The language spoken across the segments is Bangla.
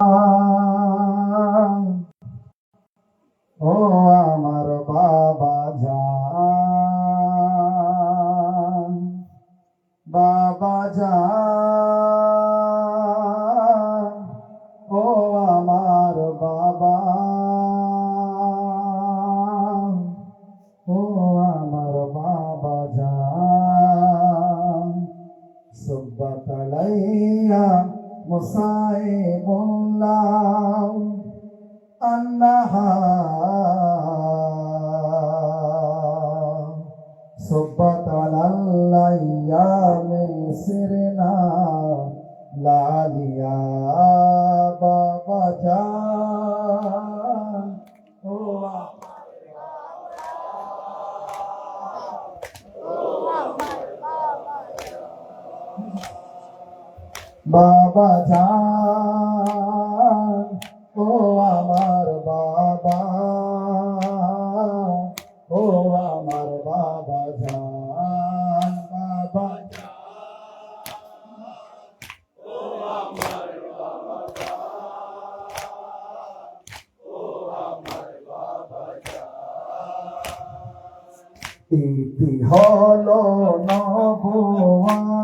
ও আমার বাবা যান বাবা যান, ও আমার বাবা, ও আমার বাবা যান। সুব্বা তালাইয়া مصائب الله أنها صبت على الأيام سرنا لاليا بابا جان বাবা যান ও আমার বাবা, ও আমার বাবা যান বাবা ইতি হলো নবুয়াদের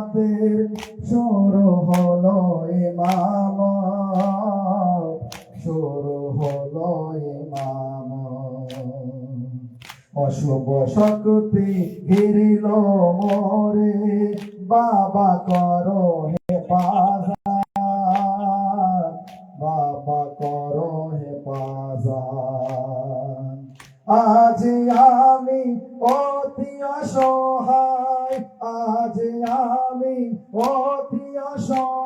শুরু হলো অশুভ শক্তি ঘিরিল মোরে, বাবা করো হে বাজার বাবা করো হে বাজার আজ আমি অতি অসহায়, আজ আমি অতি অসহায়।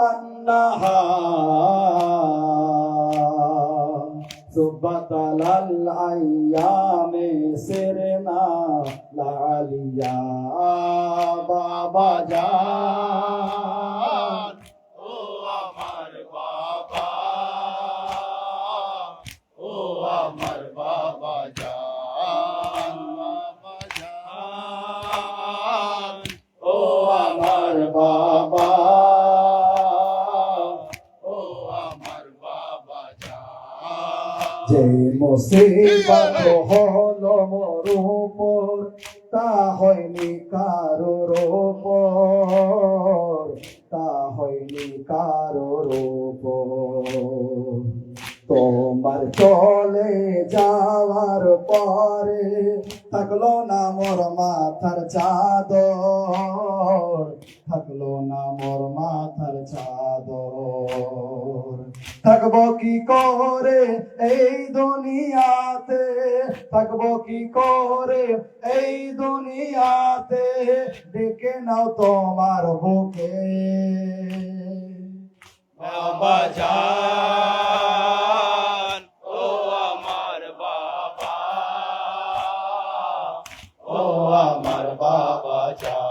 আমার বাবা ও আমার বাবা সুবহানাল্লাহ মুসিবত হলো মোর উপর তা হয়নি কারোর উপর তা হয়নি কারোর উপর তোমার চলে যাওয়ার পরে থাকল না মোর মাথার চাদর থাকল না মোর মাথার চাদর। থাকব কি করে এই দুনিয়াতে? থাকব কি করে এই দুনিয়াতে? ডেকে নাও তোমার বুকে। বাবা জান, ও আমার বাবা। ও আমার বাবা জান।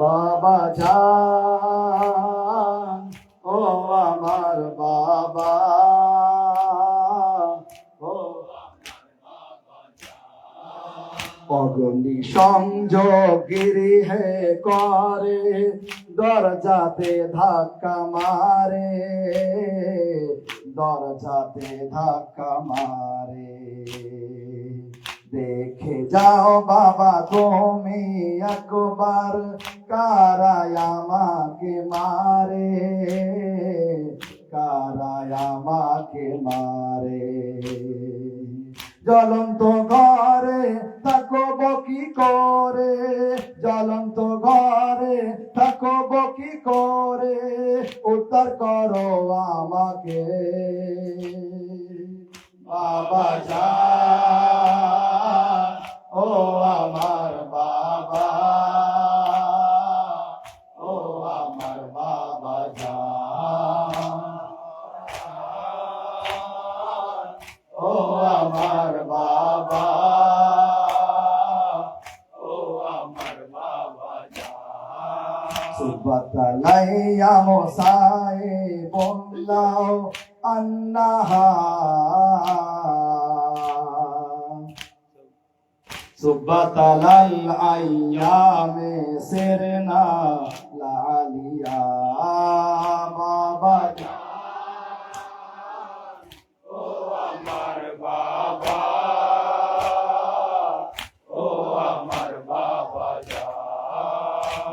বাবা যান ও আমার বাবা। অগ্নি সংযোগিরি হে করে, দরজাতে ধাক্কা মারে, দরজাতে ধাক্কা মারে। দেখে যাও বাবা তুমি একবার, কারায় আমাকে মারে, কারায় আমাকে মারে। জ্বলন্ত ঘরে থাকব কি করে? জ্বলন্ত ঘরে থাকব কি করে? উত্তর করো আমাকে। বাবা যা যান সুবতালাইয়া মোসায়ে বললাও আন্নাহা। সুবতালাল আইয়ামে সিরনা লালিয়া বাবা ও আমার বাবা ও আমার বাবা যান